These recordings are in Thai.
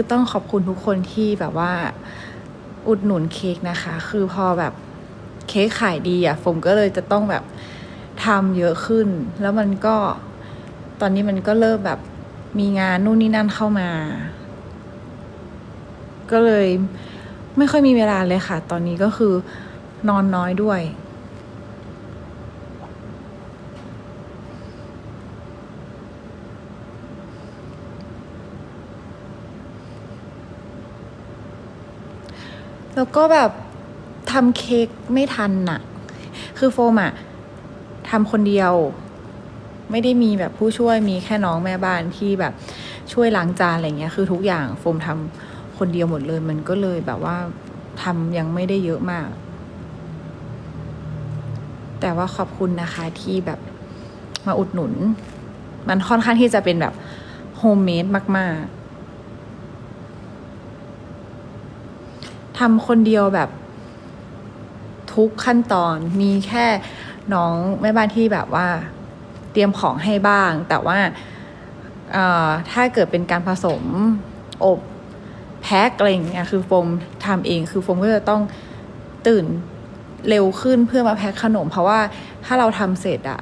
คือต้องขอบคุณทุกคนที่แบบว่าอุดหนุนเค้กนะคะ คือพอแบบเค้กขายดีอะผมก็เลยจะต้องแบบทำเยอะขึ้น แล้วมันก็ตอนนี้มันก็เริ่มแบบมีงานนู่นนี่นั่นเข้ามา ก็เลยไม่ค่อยมีเวลาเลยค่ะ ตอนนี้ก็คือนอนน้อยด้วย แล้วก็แบบทำเค้กไม่ทันน่ะ คือโฟมอะทำคนเดียว ไม่ได้มีแบบผู้ช่วยมีแค่น้องแม่บ้านที่แบบช่วยล้างจานอะไรเงี้ย คือทุกอย่างโฟมทำคนเดียวหมดเลย มันก็เลยแบบว่าทำยังไม่ได้เยอะมาก แต่ว่าขอบคุณนะคะที่แบบมาอุดหนุน มันค่อนข้างที่จะเป็นแบบโฮมเมดมาก ๆ ทำคนเดียวแบบทุกขั้นตอนมีแค่น้องแม่บ้านที่แบบว่า เตรียมของให้บ้าง แต่ว่าถ้าเกิดเป็นการผสมอบแพ็คอะไรอย่างเงี้ยคือโฟมทำเองคือโฟมก็จะต้องตื่นเร็วขึ้นเพื่อมาแพ็คขนม เพราะว่าถ้าเราทำเสร็จอะ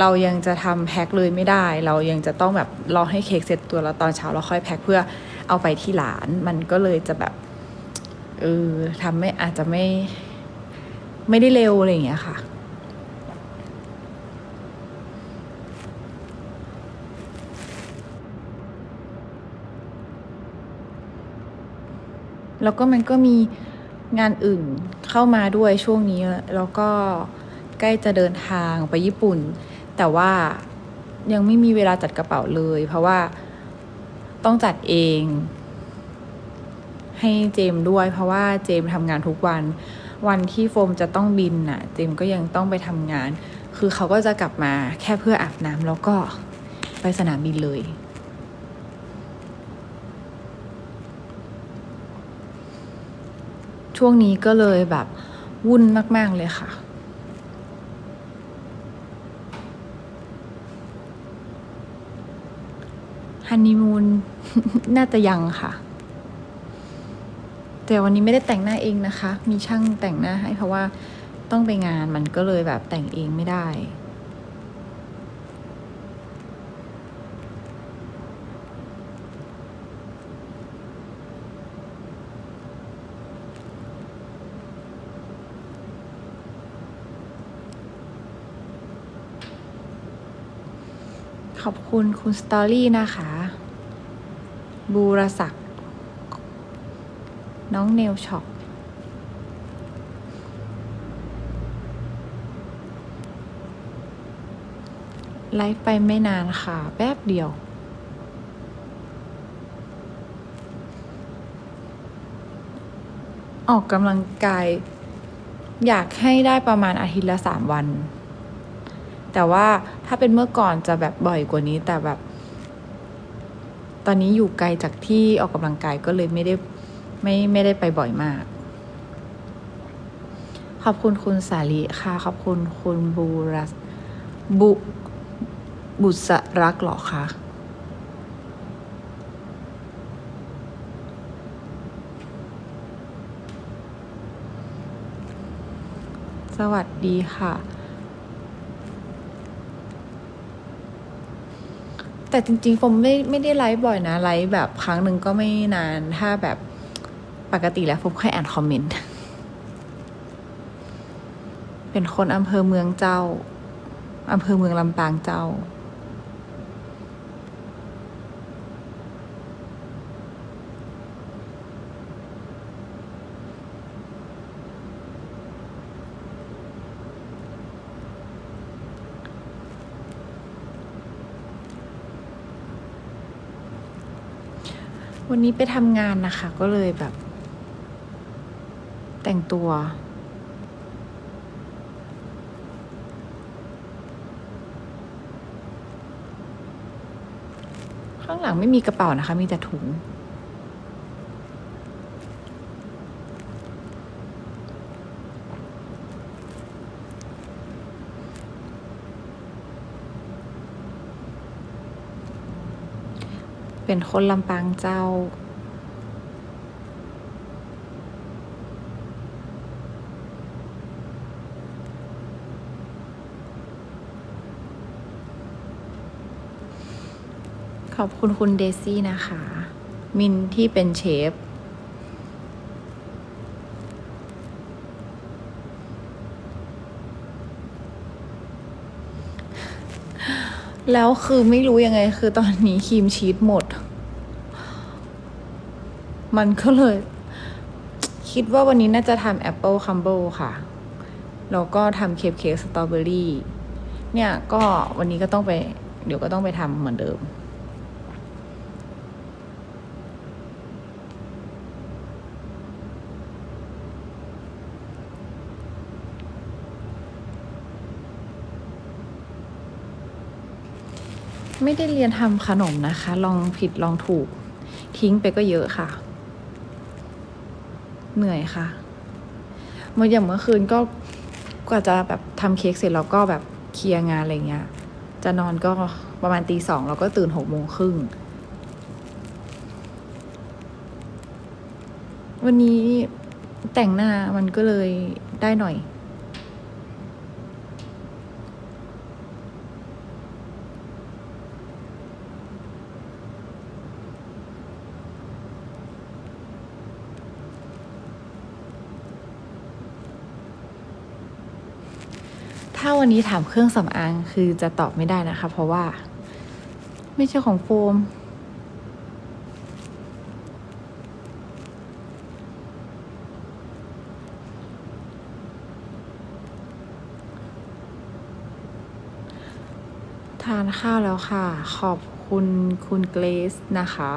เรายังจะทำแพ็คเลยไม่ได้ เรายังจะต้องแบบรอให้เค้กเสร็จตัวแล้วตอนเช้าเราค่อยแพ็คเพื่อเอาไปที่ร้าน มันก็เลยจะแบบ เออทำไม่อาจจะไม่ ไม่ได้เร็วอะไรอย่างเงี้ยค่ะ แล้วก็มันก็มีงานอื่นเข้ามาด้วยช่วงนี้ แล้วก็ใกล้จะเดินทางไปญี่ปุ่น แต่ว่ายังไม่มีเวลาจัดกระเป๋าเลย เพราะว่าต้องจัดเอง ให้เจมด้วย เพราะว่าเจมทำงานทุกวัน วันที่โฟมจะต้องบินน่ะ เจมก็ยังต้องไปทำงาน คือเขาก็จะกลับมาแค่เพื่ออาบน้ำแล้วก็ไปสนามบินเลยช่วงนี้ก็เลยแบบวุ่นมาก ๆ เลยค่ะ ฮันนีมูนน่าจะยังค่ะ แต่วันนี้ไม่ได้แต่งหน้าเองนะคะ มีช่างแต่งหน้าให้เพราะว่าต้องไปงานมันก็เลยแบบแต่งเองไม่ได้ ขอบคุณคุณสตอรี่นะคะ บูรศักดิ์ น้องเนลช็อปไลฟ์ไปไม่นานค่ะ แป๊บเดียว ออกกำลังกาย อยากให้ได้ประมาณอาทิตย์ละสามวัน แต่ว่าถ้าเป็นเมื่อก่อนจะแบบบ่อยกว่านี้ แต่แบบ ตอนนี้อยู่ไกลจากที่ออกกำลังกายก็เลยไม่ได้ ไม่ไม่ได้ไปบ่อยมาก ขอบคุณคุณสาลีค่ะ ขอบคุณคุณบูรัสบุบุษรักหรอคะสวัสดีค่ะ แต่จริงๆผมไม่ไม่ได้ไลฟ์บ่อยนะ ไลฟ์แบบครั้งหนึ่งก็ไม่นานถ้าแบบ ปกติแล้วผมค่อยอ่านคอมเมนต์ เป็นคนอำเภอเมืองเจ้า อำเภอเมืองลำปางเจ้า วันนี้ไปทำงานนะคะ ก็เลยแบบ แต่งตัว ข้างหลังไม่มีกระเป๋านะคะ มีแต่ถุง เป็นคนลำปางเจ้า อบคุณคุณเดซี่นะคะ มินที่เป็นเชฟ แล้วคือไม่รู้ยังไงคือตอนนี้ครีมชีสหมด มันก็เลย คิดว่าวันนี้น่าจะทำแอปเปิลคัมเบิลค่ะ แล้วก็ทำเค้กเค้กสตรอเบอรี่เนี่ยก็วันนี้ก็ต้องไปเดี๋ยวก็ต้องไปทำเหมือนเดิม ไม่ได้เรียนทำขนมนะคะ ลองผิดลองถูก ทิ้งไปก็เยอะค่ะ เหนื่อยค่ะ เมื่ออย่างเมื่อคืนก็กว่าจะแบบทำเค้กเสร็จแล้วก็แบบเคลียร์งานอะไรเงี้ย จะนอนก็ประมาณตีสองแล้วก็ตื่นหกโมงครึ่งวันนี้แต่งหน้ามันก็เลยได้หน่อย ถ้า วันนี้ถามเครื่องสำอางคือจะตอบไม่ได้นะคะ เพราะว่า ไม่ใช่ของโฟม ทานข้าวแล้วค่ะ ขอบคุณคุณเกรซนะคะ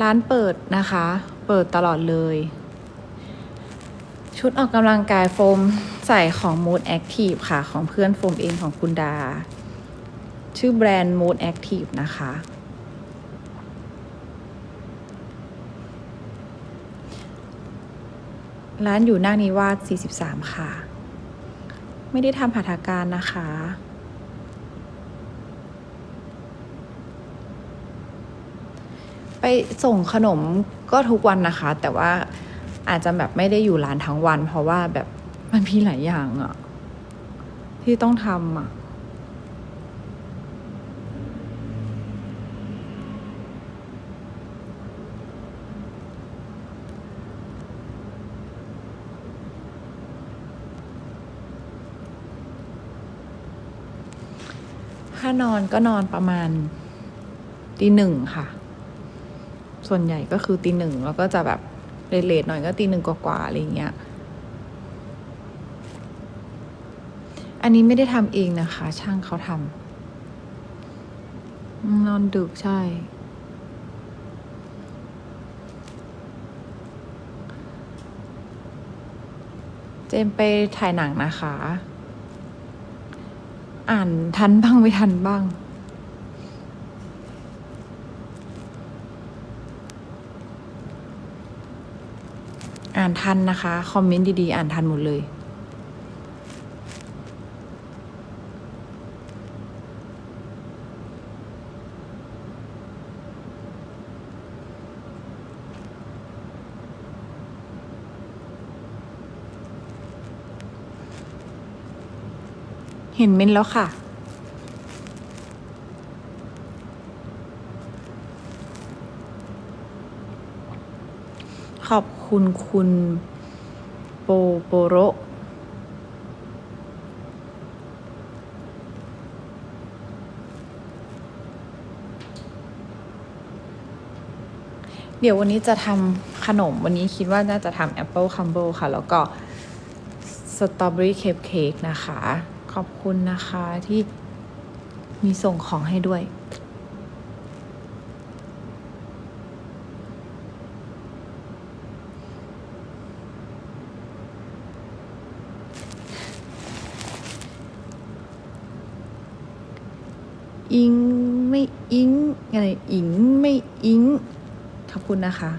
ร้านเปิดนะคะ เปิดตลอดเลย ชุดออกกำลังกายโฟมใส่ของ Mood Active ค่ะ ของเพื่อนโฟมเองของคุณดา ชื่อแบรนด์ Mood Active นะคะ ร้านอยู่หน้านิวาส43 ค่ะ ไม่ได้ทำผัตถาการนะคะ ไปส่งขนมก็ทุกวันนะคะ แต่ว่าอาจจะแบบไม่ได้อยู่ร้านทั้งวัน เพราะว่าแบบมันมีหลายอย่างอะที่ต้องทำอะถ้านอนก็นอนประมาณตีหนึ่งค่ะ ส่วนใหญ่ก็คือตีหนึ่งแล้วก็จะแบบเลทๆหน่อยก็ตีหนึ่งกว่าๆอะไรเงี้ย อันนี้ไม่ได้ทำเองนะคะ ช่างเขาทำนอนดึกใช่ เจมไปถ่ายหนังนะคะ อ่านทันบ้างไม่ทันบ้าง อ่านทันนะคะ คอมเมนต์ดีๆ อ่านทันหมดเลย เห็นเม้นท์แล้วค่ะ ขอบ คุณคุณโปโปโรเดี๋ยววันนี้จะทำขนมวันนี้คิดว่าน่าจะทำแอปเปิลคัมเบิลค่ะ แล้วก็สตรอเบอรี่เค e เค้กนะคะ ขอบคุณนะคะที่มีส่งของให้ด้วย อิงไม่อิงอะไรอิงไม่อิงขอบคุณนะคะ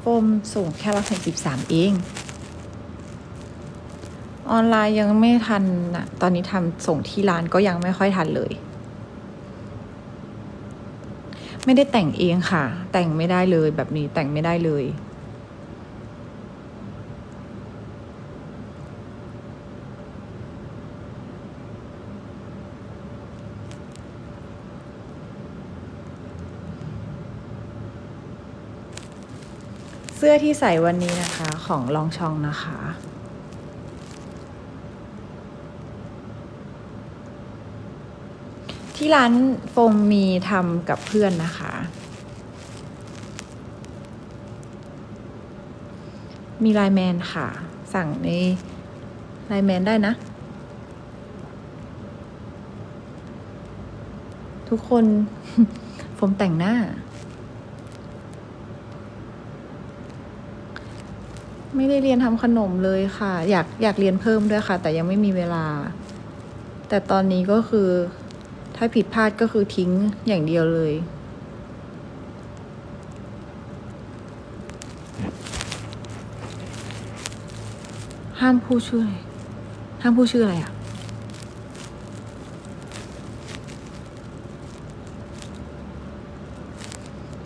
โฟมสูงแค่ร้อยหกสิบสามเอง อออนไลน์ยังไม่ทันนะตอนนี้ทำส่งที่ร้านก็ยังไม่ค่อยทันเลย ไม่ได้แต่งเองค่ะ แต่งไม่ได้เลยแบบนี้แต่งไม่ได้เลยเสื้อที่ใส่วันนี้นะคะของลองชองนะคะ ที่ร้านโฟมมีทำกับเพื่อนนะคะ มีไลแมนค่ะ สั่งในไลแมนได้นะ ทุกคนโฟมแต่งหน้า ไม่ได้เรียนทำขนมเลยค่ะ อยากอยากเรียนเพิ่มด้วยค่ะ แต่ยังไม่มีเวลา แต่ตอนนี้ก็คือ ถ้าผิดพลาดก็คือทิ้งอย่างเดียวเลย ห้ามพูดชื่ออะไรห้ามพูดชื่ออะไรอะ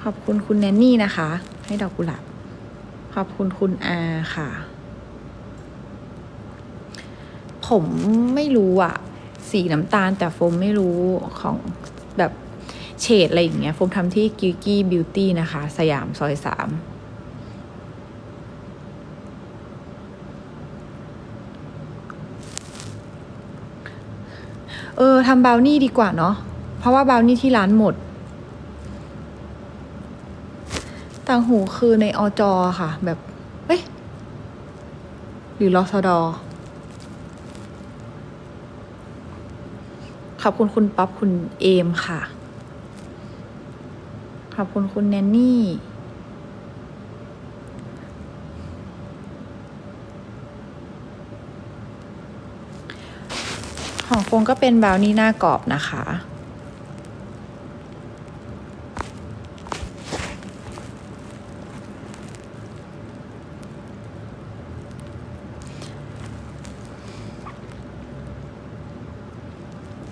ขอบคุณคุณแนนนี่นะคะ ให้ดอกกุหลาบขอบคุณคุณอาค่ะ ผมไม่รู้อะ สีน้ำตาลแต่โฟมไม่รู้ของแบบเฉดอะไรอย่างเงี้ยโฟมทำที่กิ i กี้บิวตี้นะคะ สยามซอยสามเออทำบาวนี่ดีกว่าเนาะเพราะว่าบาวนี่ที่ร้านหมด ต่างหูคือในอจอค่ะ แบบ เอ้ย หรือรอสดอ ข อบคุณคุณป๊อปคุณเอมค่ะ ขอบคุณคุณแนนนี่ ของฟงก็เป็นบาวนี่หน้ากรอบนะคะ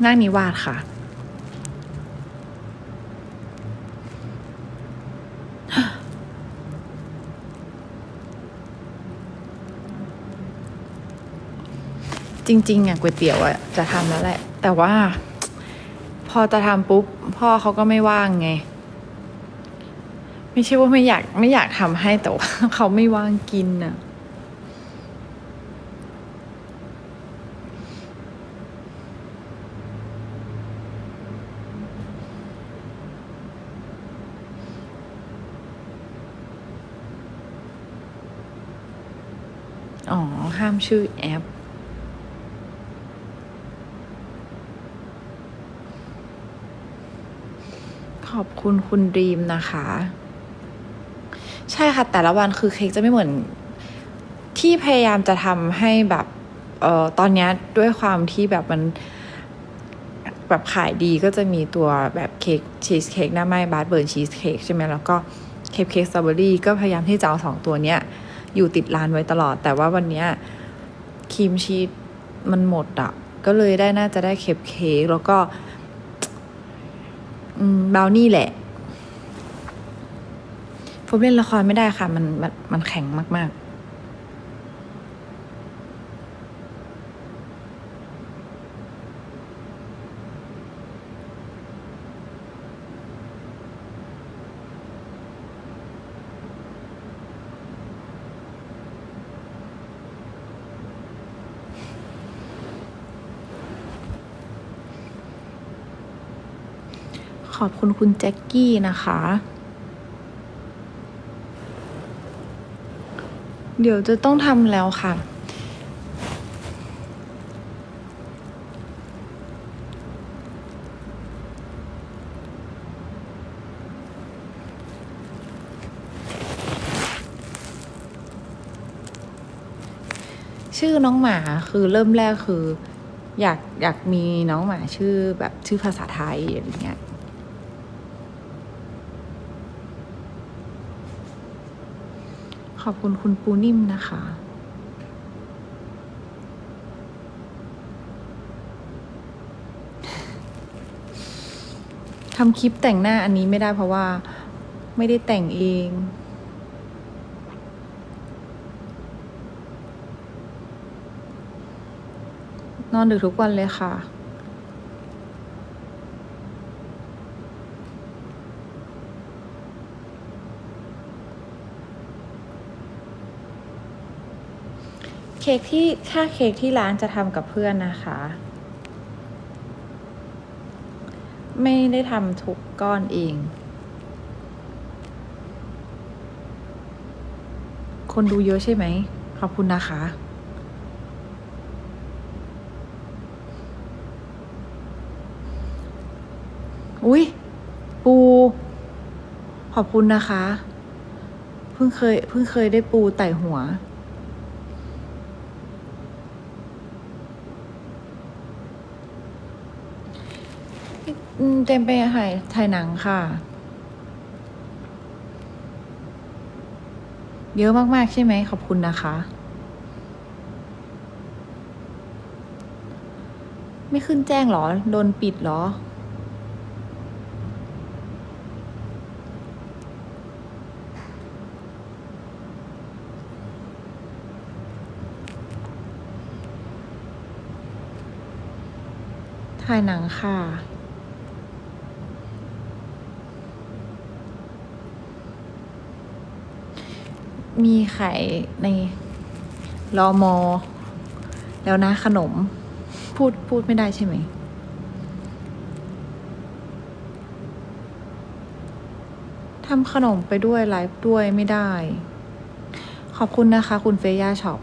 น้านี้วาดค่ะ จริงๆอะก๋วยเตี๋ยวอะจะทำแล้วแหละ แต่ว่า พอจะทำปุ๊บ พ่อเขาก็ไม่ว่างไง ไม่ใช่ว่าไม่อยากไม่อยากทำให้แต่ว่าเขาไม่ว่างกินอะ อ๋อ ห้ามชื่อแอป ขอบคุณคุณดีมนะคะ ใช่ค่ะ แต่ละวันคือเค้กจะไม่เหมือน ที่พยายามจะทำให้แบบเอ่อตอนนี้ด้วยความที่แบบมันแบบขายดีก็จะมีตัวแบบเค้กชีสเค้กหน้าไม้บาร์เบิร์นชีสเค้กใช่ไหมแล้วก็เค้กเค้กสตรอเบอรี่ก็พยายามที่จะเอาสองตัวเนี้ย อยู่ติดร้านไว้ตลอด แต่ว่าวันนี้ครีมชีสมันหมดอะก็เลยได้น่าจะได้เคปเค้กแล้วก็บราวนี่แหละผมเล่นละครไม่ได้ค่ะ มันมันมันแข็งมาก ๆ ข อบคุณคุณแจ็คกี้นะคะ เดี๋ยวจะต้องทำแล้วค่ะ ชื่อน้องหมาคือเริ่มแรกคืออยากอยากมีน้องหมาชื่อแบบชื่อภาษาไทยอะไรเงี้ย ขอบคุณคุณปูนิ่มนะคะ ทำคลิปแต่งหน้าอันนี้ไม่ได้เพราะว่าไม่ได้แต่งเองนอนดึกทุกวันเลยค่ะ เค้กที่ถ้าเค้กที่ร้านจะทำกับเพื่อนนะคะ ไม่ได้ทำทุกก้อนเอง คนดูเยอะใช่ไหม ขอบคุณนะคะอุ้ยปู ขอบคุณนะคะ เพิ่งเคยเพิ่งเคยได้ปูไต่หัว เต็มไปถ่ายถ่ายหนังค่ะ เยอะมากๆใช่ไหมขอบคุณนะคะ ไม่ขึ้นแจ้งหรอ โดนปิดหรอ ถ่ายหนังค่ะ มีไข่ในรอมอ แล้วนะขนม พูดพูดไม่ได้ใช่ไหมทำขนมไปด้วย ไลฟ์ด้วยไม่ได้ ขอบคุณนะคะ คุณเฟย่าช็อป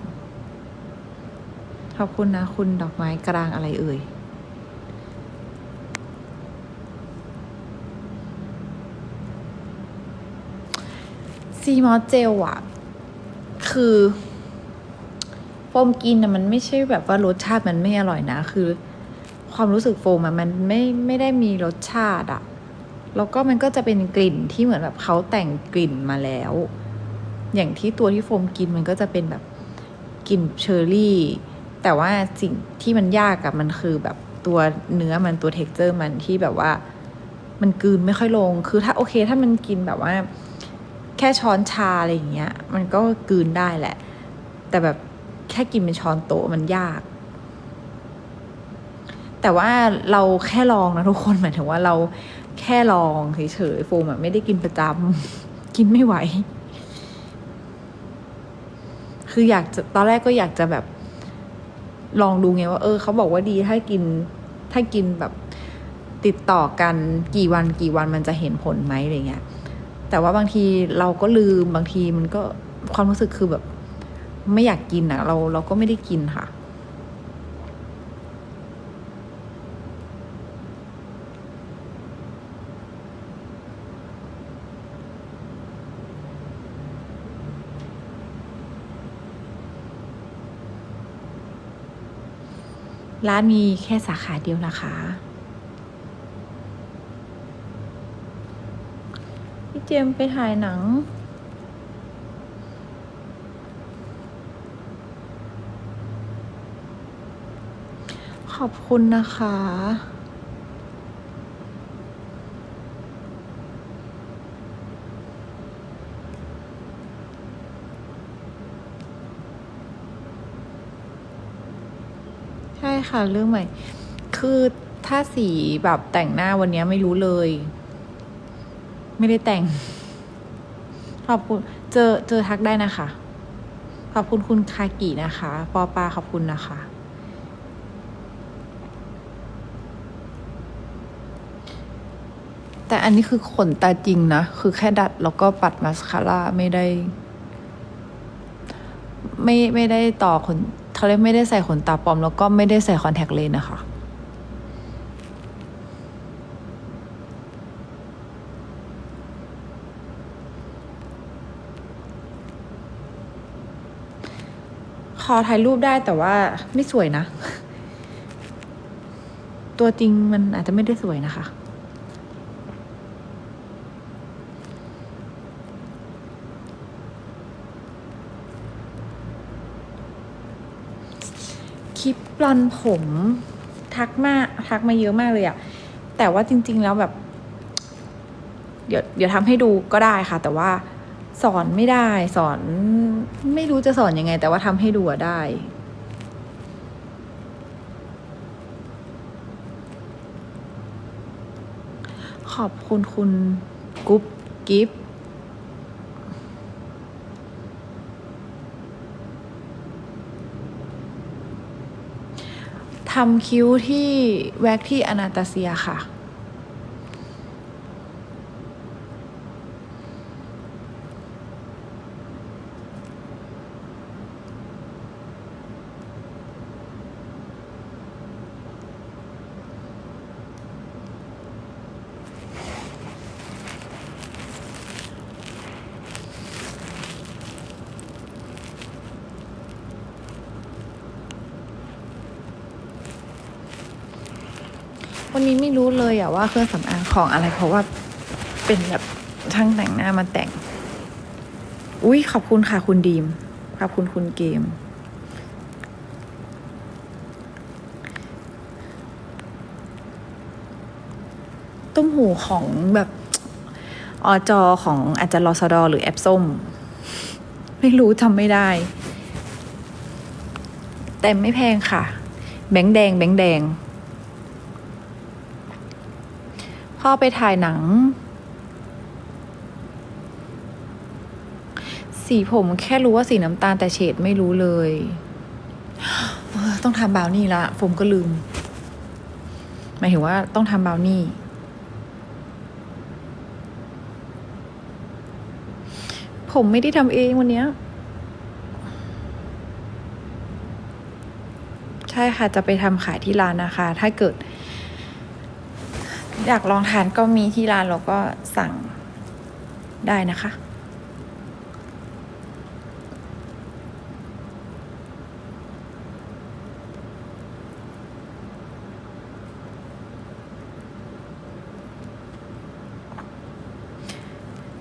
ขอบคุณนะ คุณดอกไม้กลางอะไรเอ่ยซีมอสเจลอะ คือโฟมกินอะมันไม่ใช่แบบว่ารสชาติมันไม่อร่อยนะ คือ ความรู้สึกโฟมอะมันไม่ไม่ได้มีรสชาติอะแล้วก็มันก็จะเป็นกลิ่นที่เหมือนแบบเขาแต่งกลิ่นมาแล้ว อย่างที่ตัวที่โฟมกินมันก็จะเป็นแบบกลิ่นเชอร์รี่ แต่ว่าสิ่งที่มันยากกับมันคือแบบตัวเนื้อมันตัวเท็กเจอร์มันที่แบบว่า มันกืนไม่ค่อยลง คือถ้าโอเค ถ้ามันกินแบบว่า แค่ช้อนชาอะไรอย่างเงี้ย มันก็กลืนได้แหละ แต่แบบแค่กินเป็นช้อนโต๊ะมันยาก แต่ว่าเราแค่ลองนะทุกคนหมายถึงว่าเราแค่ลองเฉยๆโฟมไม่ได้กินประจำกินไม่ไหว คืออยากจะตอนแรกก็อยากจะแบบ ลองดูไงว่า เออเขาบอกว่าดีถ้ากินถ้ากินแบบติดต่อกันกี่วันกี่วันมันจะเห็นผลไหมอะไรเงี้ย แต่ว่าบางทีเราก็ลืมบางทีมันก็ความรู้สึกคือแบบ ไม่อยากกินอะเราเราก็ไม่ได้กินค่ะ ร้านมีแค่สาขาเดียวนะคะ พี่เจมไปถ่ายหนัง ขอบคุณนะคะ ใช่ค่ะเรื่องใหม่ คือถ้าสีแบบแต่งหน้าวันนี้ไม่รู้เลย ไม่ได้แต่ง ขอบคุณ เจอเจอทักได้นะคะ ขอบคุณคุณคากินะคะ ปอปาขอบคุณนะคะ แต่อันนี้คือขนตาจริงนะ คือแค่ดัดแล้วก็ปัดมาสคาร่าไม่ได้ ไม่ไม่ได้ต่อขนเขาเรียกไม่ได้ใส่ขนตาปลอม แล้วก็ไม่ได้ใส่คอนแทคเลนส์นะคะ ข อถ่ายรูปได้แต่ว่าไม่สวยนะ ตัวจริงมันอาจจะไม่ได้สวยนะคะ คลิปปลอนผมทักมาทักมาเยอะมากเลยอะแต่ว่าจริง ๆ แล้วแบบ เดี๋ยวเดี๋ยวทำให้ดูก็ได้ค่ะ แต่ว่า สอนไม่ได้ สอนไม่รู้จะสอนยังไง แต่ว่าทำให้ดูได้ขอบคุณคุณกุ๊บกิฟทำคิ้วที่แว็กที่อนาตาเซียค่ะ วันนี้ไม่รู้เลยอะว่าเครื่องสำอางของอะไรเพราะว่าเป็นแบบช่างแต่งหน้ามาแต่ง อุ้ยขอบคุณค่ะคุณดีม ขอบคุณคุณเกมตุ้มหูของแบบอจอของอาจจะรอสดอหรือแอปส้ม ไม่รู้จำไม่ได้ แต่ไม่แพงค่ะ แบงค์แดง แบงค์แดง พ่อไปถ่ายหนัง สีผมแค่รู้ว่าสีน้ำตาลแต่เฉดไม่รู้เลย ต้องทำบาวนี่ละผมก็ลืม หมายถึงว่าต้องทำบาวนี่ ผมไม่ได้ทำเองวันเนี้ยใช่ค่ะ จะไปทำขายที่ร้านนะคะ ถ้าเกิด อยากลองทานก็มีที่ร้านแล้วก็สั่งได้นะคะ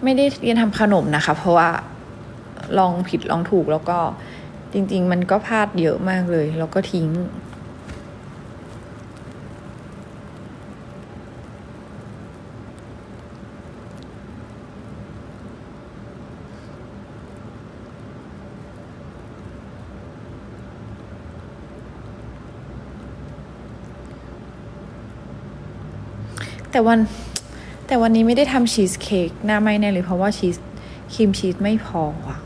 ไม่ได้เรียนทำขนมนะคะ เพราะว่าลองผิดลองถูกแล้วก็จริง ๆ มันก็พลาดเยอะมากเลย แล้วก็ทิ้ง แต่วันแต่วันนี้ไม่ได้ทำชีสเค้กหน้าไม่แน่เลยเพราะว่าชีสครีมชีสไม่พออะ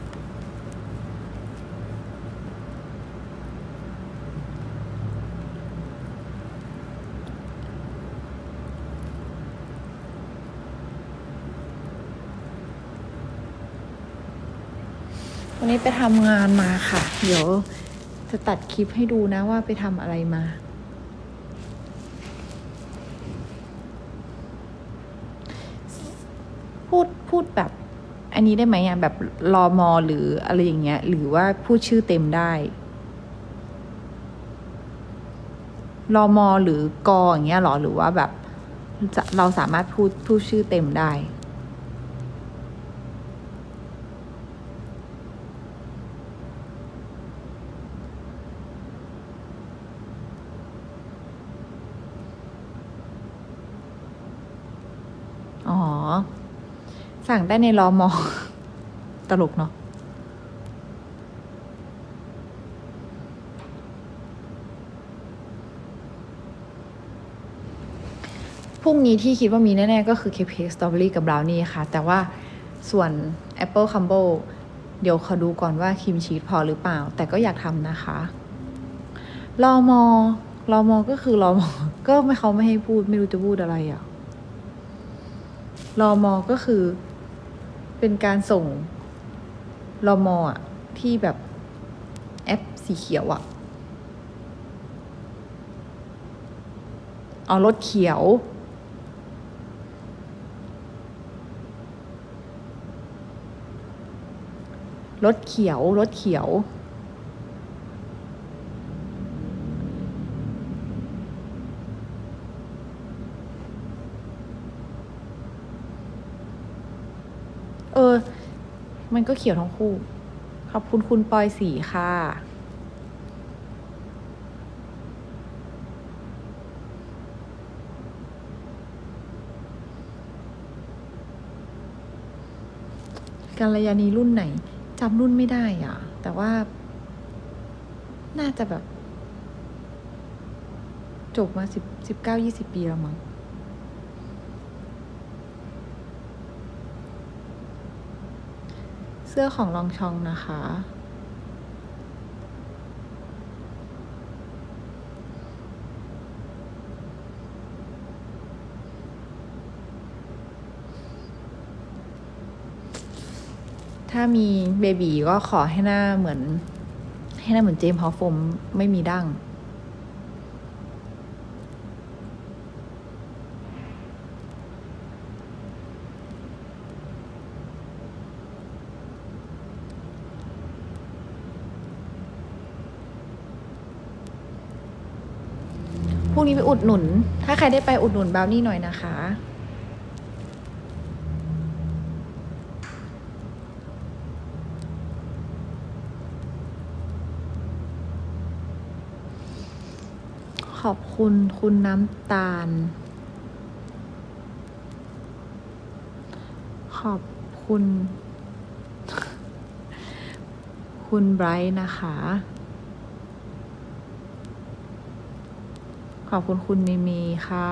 วันนี้ไปทำงานมาค่ะ เดี๋ยวจะตัดคลิปให้ดูนะว่าไปทำอะไรมา พูดแบบอันนี้ได้ไหมอะแบบรอมอหรืออะไรอย่างเงี้ย หรือว่าพูดชื่อเต็มได้รอมอหรือกออย่างเงี้ยหรอหรือว่าแบบเราสามารถพูดพูดชื่อเต็มได้ อ๋อ สั่งได้ในรอมอ ตลกเนาะพรุ่งนี้ที่คิดว่ามีแน่ ๆ ก็คือเค k สตรอเบอรี่กับบราวนี่ค่ะ แต่ว่าส่วน Apple c u m b o เดี๋ยวขอดูก่อนว่าครีมชีสพอหรือเปล่า แต่ก็อยากทำนะคะรอมอรอมอก็คือรอมอก็ไม่เขาไม่ให้พูด ไม่รู้จะพูดอะไรอะรอมอก็คือ เป็นการส่งรอมออะที่แบบแอปสีเขียวอะเอารถเขียว รถเขียว รถเขียว เออ มัน ก็เขียวทั้งคู่ ขอบคุณคุณปอยสีค่ะ กัลยาณีรุ่นไหนจำรุ่นไม่ได้อะ แต่ว่า น่าจะแบบ จบมาสิบสิบเก้ายี่สิบปีแล้วมั้ง สื้อของลองชองนะคะ ถ้ามีเบบีก็ขอให้หน้าเหมือน ให้หน้าเหมือนเจมส์ฮอฟฟมไม่มีดั้ง ไปอุดหนุน ถ้าใครได้ไปอุดหนุนบราวนี่หน่อยนะคะ ขอบคุณคุณน้ำตาล ขอบคุณ คุณไบรท์นะคะ อบคุณคุณมีมีค่ะ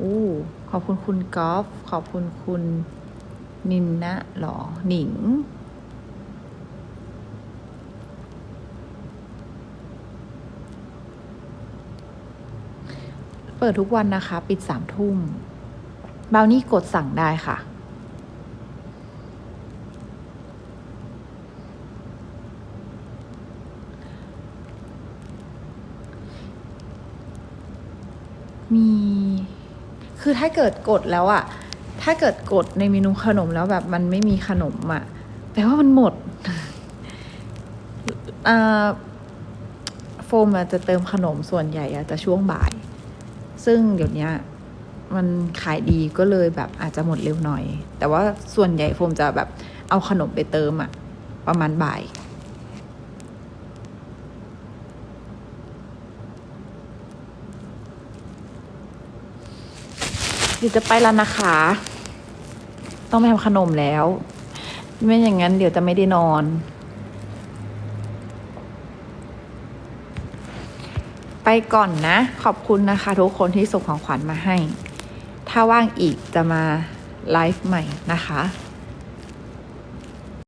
อู้ขอบคุณคุณกอล์ฟขอบคุณคุณนินนะหรอ หนิง เปิดทุกวันนะคะ ปิดสามทุ่มเบานี่กดสั่งได้ค่ะ มี คือถ้าเกิดกดแล้วอะถ้าเกิดกดในเมนูขนมแล้วแบบมันไม่มีขนมอะแปลว่ามันหมดโฟมจะเติมขนมส่วนใหญ่อะจะช่วงบ่าย ซึ่งเดี๋ยวนี้มันขายดีก็เลยแบบอาจจะหมดเร็วหน่อย แต่ว่าส่วนใหญ่โฟมจะแบบเอาขนมไปเติมอะประมาณบ่าย ดี๋ยวจะไปแล้วนะคะ ต้องไปทำขนมแล้ว ไม่อย่างนั้นเดี๋ยวจะไม่ได้นอน ไปก่อนนะ ขอบคุณนะคะ ทุกคนที่ส่งของขวัญมาให้ ถ้าว่างอีกจะมาไลฟ์ใหม่นะคะ